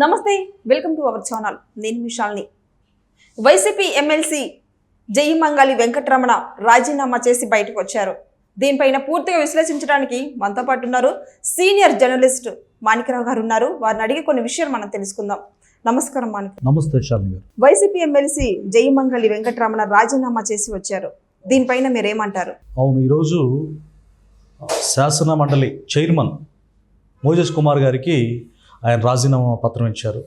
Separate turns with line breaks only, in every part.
నమస్తే welcome to our channel. నేను మిషాల్ని వైసీపీ ఎమ్మెల్సీ జయమంగళి వెంకటరమణ రాజీనామా చేసి బయటకు వచ్చారు. దీనిపైన పూర్తిగా విశ్లేషించడానికి మనతో పాటు ఉన్నారు సీనియర్ జర్నలిస్ట్ మాణికరావు గారు ఉన్నారు. వారిని అడిగి కొన్ని విషయాలు మనం తెలుసుకుందాం. నమస్కారం మాణిక
నమస్తే శాలిని గారు.
వైసీపీ ఎమ్మెల్సీ జయమంగళి వెంకటరమణ రాజీనామా చేసి వచ్చారు. దీనిపైన మీరేమంటారు?
అవును ఈరోజు శాసన మండలి చైర్మన్ మోజస్ కుమార్ గారికి ఆయన రాజీనామా పత్రం ఇచ్చారు.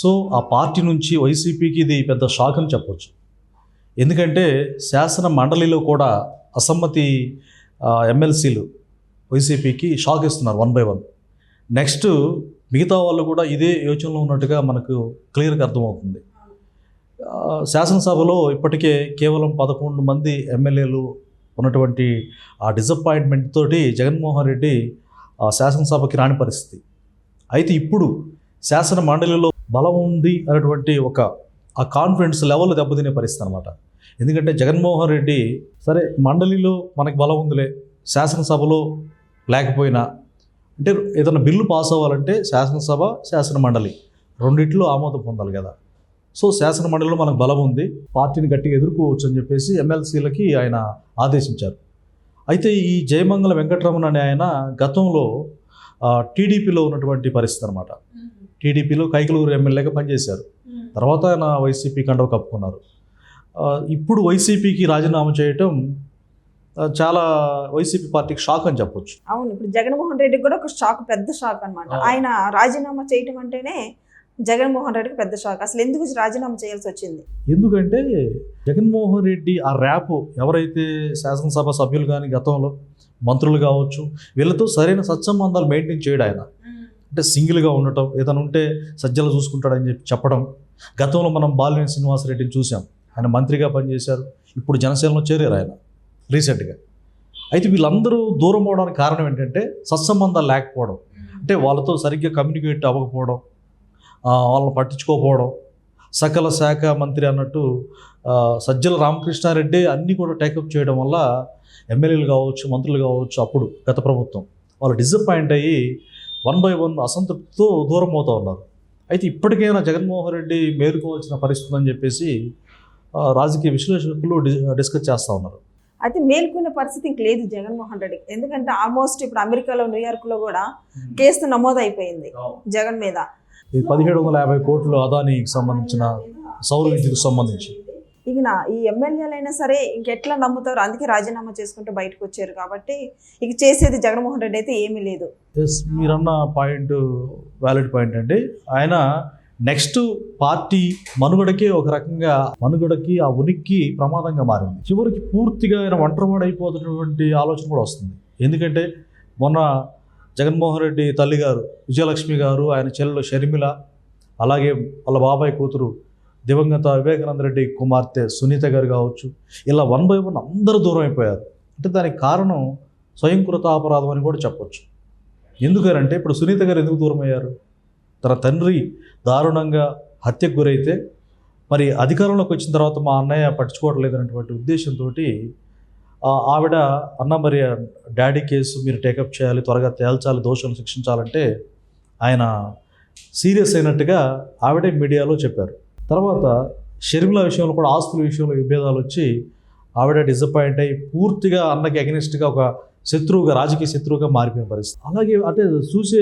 సో ఆ పార్టీ నుంచి వైసీపీకి ఇది పెద్ద షాక్ అని చెప్పొచ్చు. ఎందుకంటే శాసన మండలిలో కూడా అసమ్మతి ఎమ్మెల్సీలు వైసీపీకి షాక్ ఇస్తున్నారు వన్ బై వన్. నెక్స్ట్ మిగతా వాళ్ళు కూడా ఇదే యోచనలో ఉన్నట్టుగా మనకు క్లియర్గా అర్థమవుతుంది. శాసనసభలో ఇప్పటికే కేవలం పదకొండు మంది ఎమ్మెల్యేలు ఉన్నటువంటి ఆ డిసప్పాయింట్మెంట్ తోటి జగన్మోహన్ రెడ్డి ఆ శాసనసభకి రాని పరిస్థితి. అయితే ఇప్పుడు శాసన మండలిలో బలం ఉంది అనేటువంటి ఒక ఆ కాన్ఫిడెన్స్ లెవెల్ దెబ్బతినే పరిస్థితి అనమాట ఎందుకంటే జగన్మోహన్ రెడ్డి సరే మండలిలో మనకి బలం ఉందిలే శాసనసభలో లేకపోయినా అంటే ఏదైనా బిల్లు పాస్ అవ్వాలంటే శాసనసభ శాసన మండలి రెండిట్లో ఆమోదం పొందాలి కదా. సో శాసన మండలిలో మనకు బలం ఉంది పార్టీని గట్టిగా ఎదుర్కోవచ్చు అని చెప్పేసి ఎమ్మెల్సీలకి ఆయన ఆదేశించారు. అయితే ఈ జయమంగళ వెంకటరమణ అనే ఆయన గతంలో టీడీపీలో ఉన్నటువంటి పరిస్థితి అనమాట టీడీపీలో కైకలూరు ఎమ్మెల్యేగా పనిచేశారు. తర్వాత ఆయన వైసీపీ కండవ కప్పుకున్నారు. ఇప్పుడు వైసీపీకి రాజీనామా చేయటం చాలా వైసీపీ పార్టీకి షాక్ అని చెప్పొచ్చు.
అవును ఇప్పుడు జగన్మోహన్ రెడ్డికి కూడా ఒక షాక్ పెద్ద షాక్ అన్నమాట.
అవును.
ఆయన రాజీనామా చేయటం అంటేనే జగన్మోహన్ రెడ్డికి పెద్ద షాక్. అసలు ఎందుకు రాజీనామా చేయాల్సి వచ్చింది?
ఎందుకంటే జగన్మోహన్ రెడ్డి ఆ ర్యాప్ ఎవరైతే శాసనసభ సభ్యులు కానీ గతంలో మంత్రులు కావచ్చు వీళ్ళతో సరైన సత్సంబంధాలు మెయింటైన్ చేయడం ఆయన. అంటే సింగిల్గా ఉండటం ఏదైనా ఉంటే సజ్జలు చూసుకుంటాడని చెప్పి చెప్పడం. గతంలో మనం బాలినేని శ్రీనివాసరెడ్డిని చూసాం. ఆయన మంత్రిగా పనిచేశారు. ఇప్పుడు జనసేనలో చేరారు ఆయన రీసెంట్గా. అయితే వీళ్ళందరూ దూరం అవడానికి కారణం ఏంటంటే సత్సంబంధాలు లేకపోవడం. అంటే వాళ్ళతో సరిగ్గా కమ్యూనికేట్ అవ్వకపోవడం. వాళ్ళని పట్టించుకోకపోవడం. సకల శాఖ మంత్రి అన్నట్టు సజ్జల రామకృష్ణారెడ్డి అన్నీ కూడా టేకప్ చేయడం వల్ల ఎమ్మెల్యేలు కావచ్చు మంత్రులు కావచ్చు అప్పుడు గత ప్రభుత్వం. వాళ్ళు డిసప్పాయింట్ అయ్యి వన్ బై వన్ అసంతృప్తితో దూరం అవుతూ ఉన్నారు. అయితే ఇప్పటికైనా జగన్మోహన్ రెడ్డి మేలుకోవాల్సిన పరిస్థితి అని చెప్పేసి రాజకీయ విశ్లేషకులు డిస్కస్ చేస్తూ ఉన్నారు.
అయితే మేల్కొనే పరిస్థితి ఇంక లేదు జగన్మోహన్ రెడ్డికి ఎందుకంటే ఆల్మోస్ట్ ఇప్పుడు అమెరికాలో న్యూయార్క్లో కూడా కేసు నమోదైపోయింది జగన్ మీద.
ఇది పదిహేడు వందల యాభై కోట్లు అదానికి సంబంధించిన సౌర విద్యుత్కు సంబంధించి.
ఇక నా ఈ ఎమ్మెల్యేలైనా సరే ఇంకెట్లా నమ్ముతారు? అందుకే రాజీనామా చేసుకుంటూ బయటకు వచ్చారు కాబట్టి ఇక చేసేది జగన్మోహన్ రెడ్డి అయితే ఏమీ లేదు.
ఎస్ మీరన్న పాయింట్ వ్యాలిడ్ పాయింట్ అండి. ఆయన నెక్స్ట్ పార్టీ మనుగడకే ఒక రకంగా మనుగడకి ఆ ఉనికి ప్రమాదంగా మారింది. చివరికి పూర్తిగా ఆయన ఒంటరివాడైపోతున్నటువంటి ఆలోచన కూడా వస్తుంది. ఎందుకంటే మొన్న జగన్మోహన్ రెడ్డి తల్లి గారు విజయలక్ష్మి గారు ఆయన చెల్లెలు షర్మిల అలాగే వాళ్ళ బాబాయ్ కూతురు దివంగత వివేకానంద రెడ్డి కుమార్తె సునీత గారు కావచ్చు. ఇలా వన్ బై వన్ అందరూ దూరం అయిపోయారు. అంటే దానికి కారణం స్వయంకృత అపరాధం అని కూడా చెప్పొచ్చు. ఎందుకనంటే ఇప్పుడు సునీత గారు ఎందుకు దూరం అయ్యారు? తన తండ్రి దారుణంగా హత్యకు గురైతే మరి అధికారంలోకి వచ్చిన తర్వాత మా అన్నయ్య పట్టించుకోవట్లేదు అనేటువంటి ఉద్దేశంతో ఆవిడ అన్న మరి డాడీ కేసు మీరు టేకప్ చేయాలి త్వరగా తేల్చాలి దోషులను శిక్షించాలంటే ఆయన సీరియస్ అయినట్టుగా ఆవిడే మీడియాలో చెప్పారు. తర్వాత షర్మిల విషయంలో కూడా ఆస్తుల విషయంలో విభేదాలు వచ్చి ఆవిడ డిసప్పాయింట్ అయ్యి పూర్తిగా అన్నకి అగెనిస్ట్గా ఒక శత్రువుగా రాజకీయ శత్రువుగా మారిపోయిన పరిస్థితి. అలాగే అంటే చూసే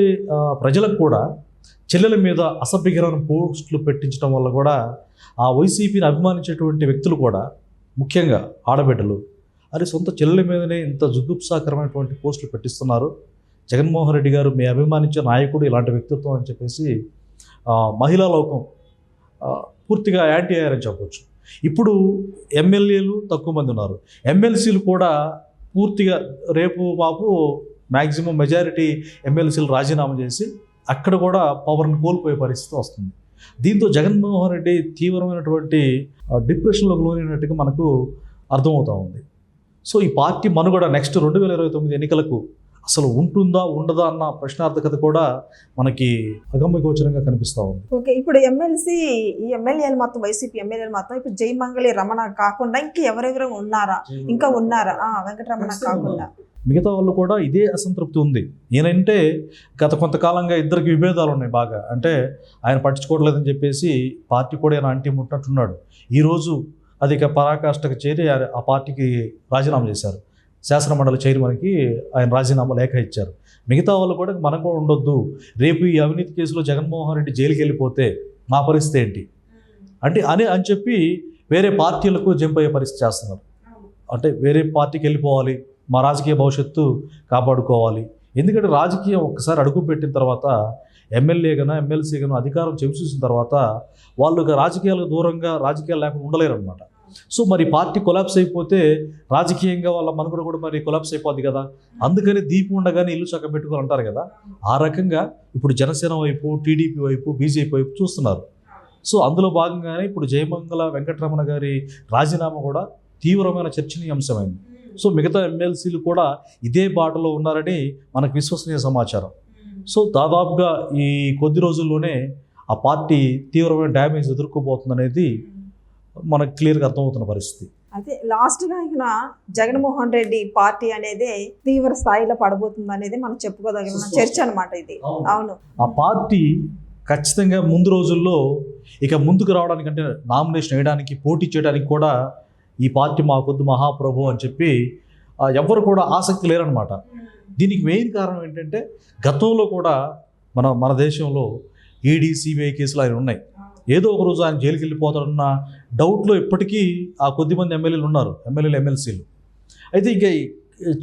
ప్రజలకు కూడా చెల్లెల మీద అసభ్యకరమైన పోస్టులు పెట్టించడం వల్ల కూడా ఆ వైసీపీని అభిమానించేటువంటి వ్యక్తులు కూడా ముఖ్యంగా ఆడబిడ్డలు అరే సొంత చెల్లెల మీదనే ఇంత జుగుప్సాకరమైనటువంటి పోస్టులు పెట్టిస్తున్నారు. జగన్మోహన్ రెడ్డి గారు మీ అభిమానించే నాయకుడు ఇలాంటి వ్యక్తిత్వం అని చెప్పేసి మహిళా లోకం పూర్తిగా యాంటీ అయ్యారని చెప్పొచ్చు. ఇప్పుడు ఎమ్మెల్యేలు తక్కువ మంది ఉన్నారు. ఎమ్మెల్సీలు కూడా పూర్తిగా రేపు మాపు మ్యాక్సిమం మెజారిటీ ఎమ్మెల్సీలు రాజీనామా చేసి అక్కడ కూడా పవర్ని కోల్పోయే పరిస్థితి వస్తుంది. దీంతో జగన్మోహన్ రెడ్డి తీవ్రమైనటువంటి డిప్రెషన్లోకి లోనైనట్టుగా మనకు అర్థమవుతూ ఉంది. సో ఈ పార్టీ మనుగడ నెక్స్ట్ రెండు వేల ఇరవై తొమ్మిది ఎన్నికలకు అసలు ఉంటుందా ఉండదా అన్న ప్రశ్నార్థకత కూడా మనకి అగమ్యగోచరంగా కనిపిస్తూ ఉంది.
ఓకే ఇప్పుడు ఎమ్మెల్సీ ఈ ఎమ్మెల్యేలు మొత్తం వైసీపీ ఎమ్మెల్యేలు మొత్తం ఇప్పుడు జయమంగళి రమణ కాకుండా ఇంకా ఎవరెవరు ఉన్నారా? ఇంకా ఉన్నారా? ఆ, వెంకటరమణ కాకుండా.
మిగతా వాళ్ళు కూడా ఇదే అసంతృప్తి ఉంది. ఈయనంటే గత కొంతకాలంగా ఇద్దరికి విభేదాలు ఉన్నాయి బాగా. అంటే ఆయన పట్టించుకోవట్లేదని చెప్పేసి పార్టీ కూడా ఆయన అంటి ముట్టట్టున్నాడు ఈరోజు అది ఇక పరాకాష్ఠకు చేరి ఆ- ఆ పార్టీకి రాజీనామా చేశారు. శాసనమండలి చైర్మన్కి ఆయన రాజీనామా లేఖ ఇచ్చారు. మిగతా వాళ్ళు కూడా మనకు కూడా ఉండొద్దు. రేపు ఈ అవినీతి కేసులో జగన్మోహన్ రెడ్డి జైలుకి వెళ్ళిపోతే మా పరిస్థితి ఏంటి? అంటే అని అని చెప్పి వేరే పార్టీలకు జంప్ అయ్యే పరిస్థితి చేస్తున్నారు. అంటే వేరే పార్టీకి వెళ్ళిపోవాలి. మా రాజకీయ భవిష్యత్తు కాపాడుకోవాలి. ఎందుకంటే రాజకీయం ఒక్కసారి అడుగు పెట్టిన తర్వాత ఎమ్మెల్యేగానో ఎమ్మెల్సీగానో అధికారం చెవిచూసిన తర్వాత వాళ్ళు రాజకీయాలకు దూరంగా రాజకీయాలు లేకుండా ఉండలేరు అనమాట సో మరి పార్టీ కొలాప్స్ అయిపోతే రాజకీయంగా వాళ్ళ మనుగడ కూడా మరి కొలాప్స్ అయిపోద్ది కదా. అందుకని దీపం ఉండగానే ఇల్లు చక్క పెట్టుకోవాలి అంటారు కదా. ఆ రకంగా ఇప్పుడు జనసేన వైపు టీడీపీ వైపు బీజేపీ వైపు చూస్తున్నారు. సో అందులో భాగంగానే ఇప్పుడు జయమంగళ వెంకటరమణ గారి రాజీనామా కూడా తీవ్రమైన చర్చనీయాంశమైంది. సో మిగతా ఎమ్మెల్సీలు కూడా ఇదే బాటలో ఉన్నారని మనకు విశ్వసనీయ సమాచారం. సో దాదాపుగా ఈ కొద్ది రోజుల్లోనే ఆ పార్టీ తీవ్రమైన డ్యామేజ్ ఎదుర్కోబోతుంది అనేది మనకు క్లియర్గా అర్థమవుతున్న పరిస్థితి.
అయితే లాస్ట్గా ఇక జగన్మోహన్ రెడ్డి పార్టీ అనేది తీవ్ర స్థాయిలో పడబోతుంది అనేది మనం చెప్పుకోదగిన చర్చ అన్నమాట ఇది. అవును.
ఆ పార్టీ ఖచ్చితంగా ముందు రోజుల్లో ఇక ముందుకు రావడానికి అంటే నామినేషన్ వేయడానికి పోటీ చేయడానికి కూడా ఈ పార్టీ మాకొద్దు మహాప్రభు అని చెప్పి ఎవ్వరు కూడా ఆసక్తి లేరనమాట దీనికి మెయిన్ కారణం ఏంటంటే గతంలో కూడా మన మన దేశంలో ఈడీ సిబిఐ కేసులు ఆయన ఉన్నాయి. ఏదో ఒక రోజు ఆయన జైలుకి వెళ్ళిపోతాడన్న డౌట్లో ఇప్పటికీ ఆ కొద్దిమంది ఎమ్మెల్యేలు ఉన్నారు. ఎమ్మెల్యేలు ఎమ్మెల్సీలు. అయితే ఇక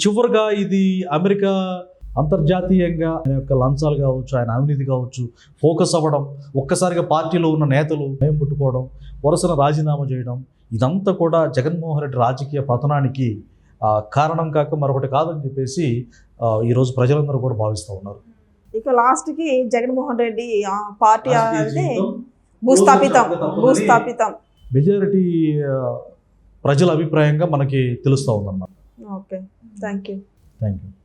చివరిగా ఇది అమెరికా అంతర్జాతీయంగా ఆయన యొక్క లంచాలు కావచ్చు ఆయన అవినీతి కావచ్చు ఫోకస్ అవ్వడం ఒక్కసారిగా పార్టీలో ఉన్న నేతలు భయం పుట్టుకోవడం వరుసన రాజీనామా చేయడం ఇదంతా కూడా జగన్మోహన్ రెడ్డి రాజకీయ పతనానికి కారణం కాక మరొకటి కాదని చెప్పేసి ఈరోజు ప్రజలందరూ కూడా భావిస్తూ ఉన్నారు.
ఇక లాస్ట్కి జగన్మోహన్ రెడ్డి ఆ పార్టీ భూస్థాపితం భూస్థాపితం.
మెజారిటీ ప్రజల అభిప్రాయంగా మనకి తెలుస్తూ ఉందన్నమాట.
Okay thank you
thank you